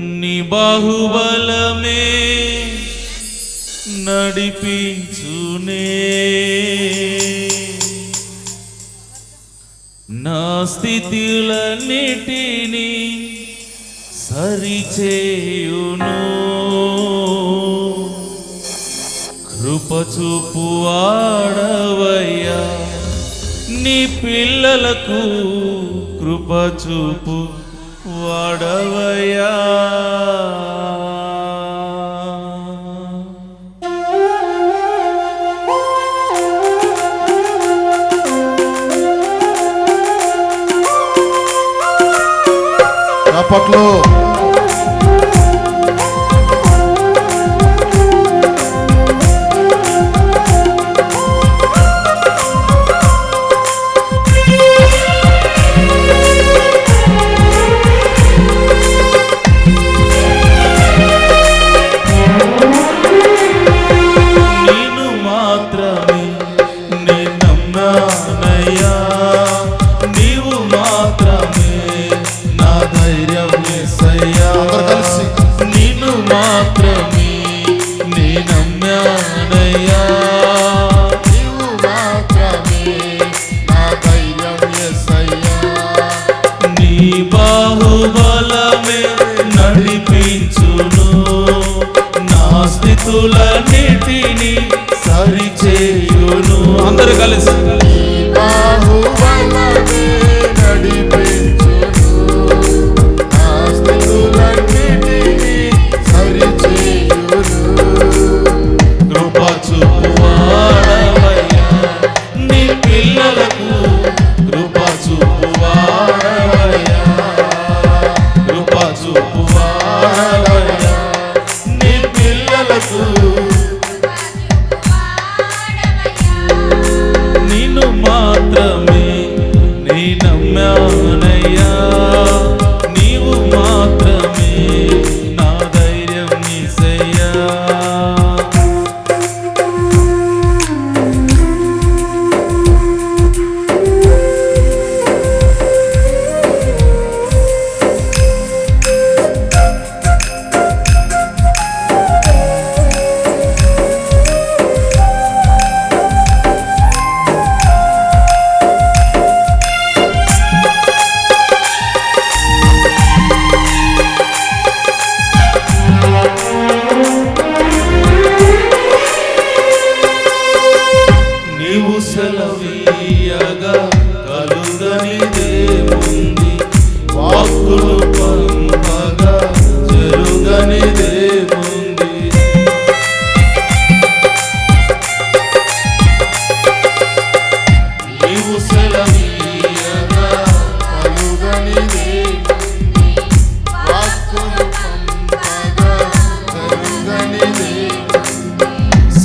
నీ బాహుబలమే నడిపించునే. నా స్థితులన్నిటినీ సరిచేయును. కృపచూపు ఆడవయ్యా నీ పిల్లలకు కృపచూపు వడవయా అప్పట్లో దేవుడయ్యా నీవు మాత్రమే నా ధైర్యం ఎస్సయ్యా నీ బాహుబలమే నడిపించును. నా స్థితులన్నిటినీ సరిచేయును. అందరూ కలిసి. బాహుబలమే నడిపి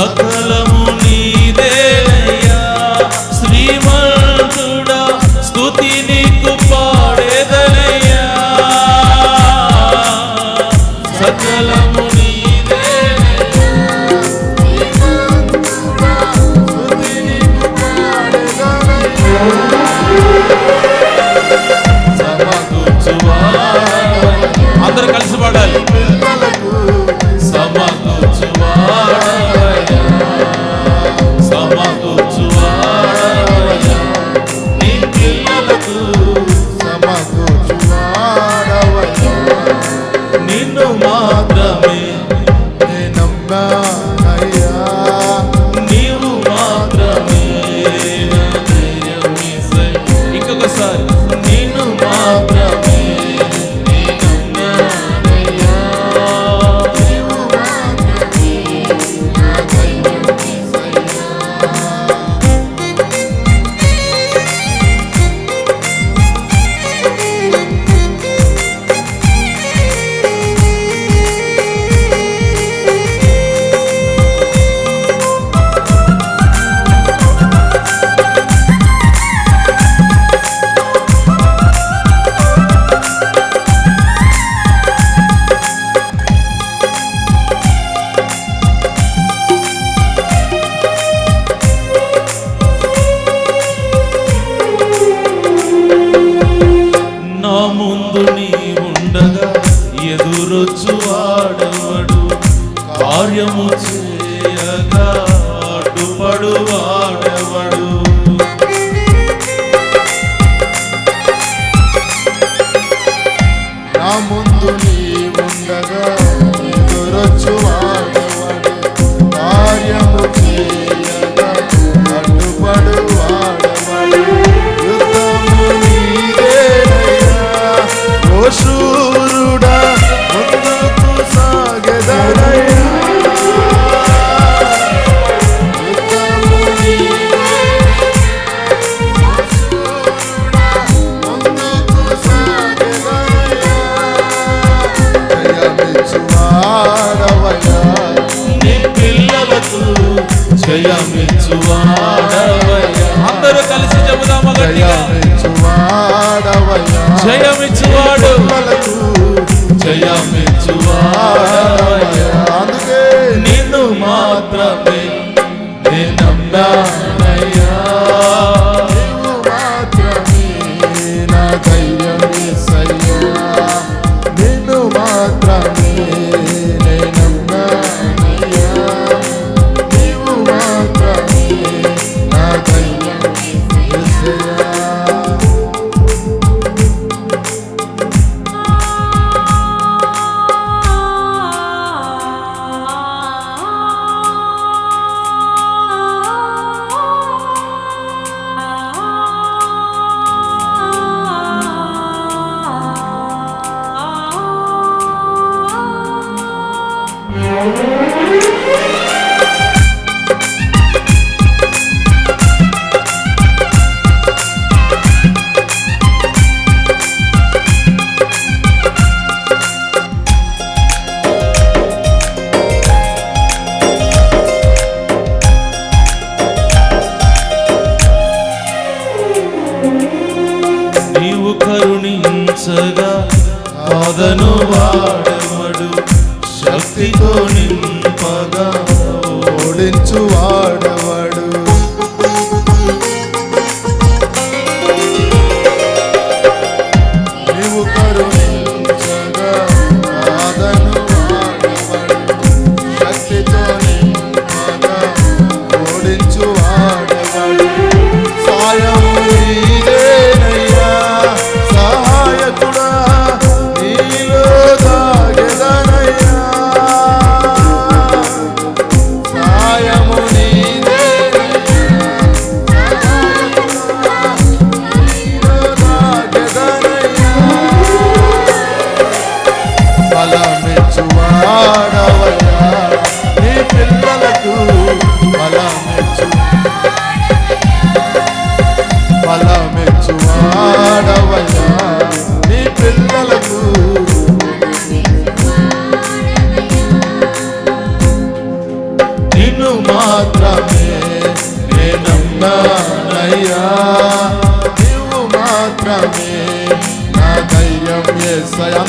সকাল amor అందరూ కలిసి చెబుదామా జయమిచ్చువాడు. జయమిచ్చువాడవయ్యా నీవు కరుణించగా బాధను వాడు కృపతో నింపగా ఓడించు వాడవ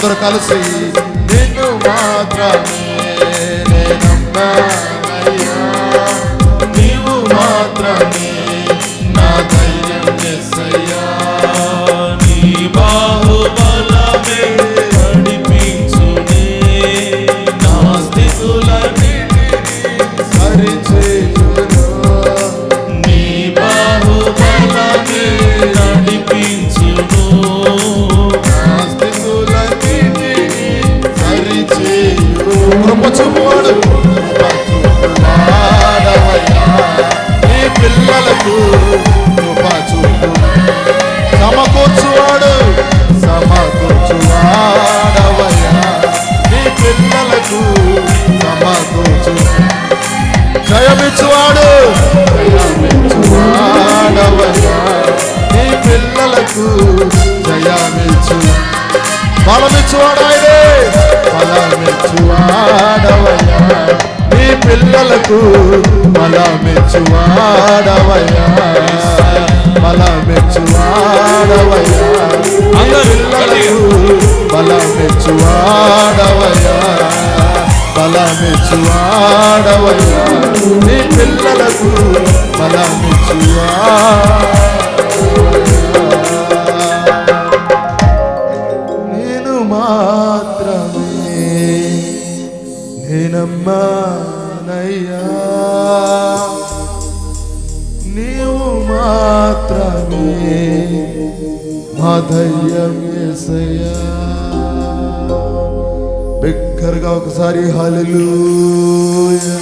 అందరూ కలిసి నిన్ను మాత్రమే నీవు మాత్రమే నా ధైర్యం చేసయ్యా. బలమిచ్చువాడాయనే బలమిచ్చువాడవయ్యా నీ పిల్లలకు బలమిచ్చువాడవయ్యా బలమిచ్చువాడవయ్యా పిల్లలకు బలమిచ్చువాడవయ్యా బలమిచ్చువాడవయ్యా నీ పిల్లలకు బలమిచ్చువాడ నేనమ్మానయ్యా నీవు మాత్రమే మా ధైర్యం బిగ్గరగా ఒకసారి హలలుయా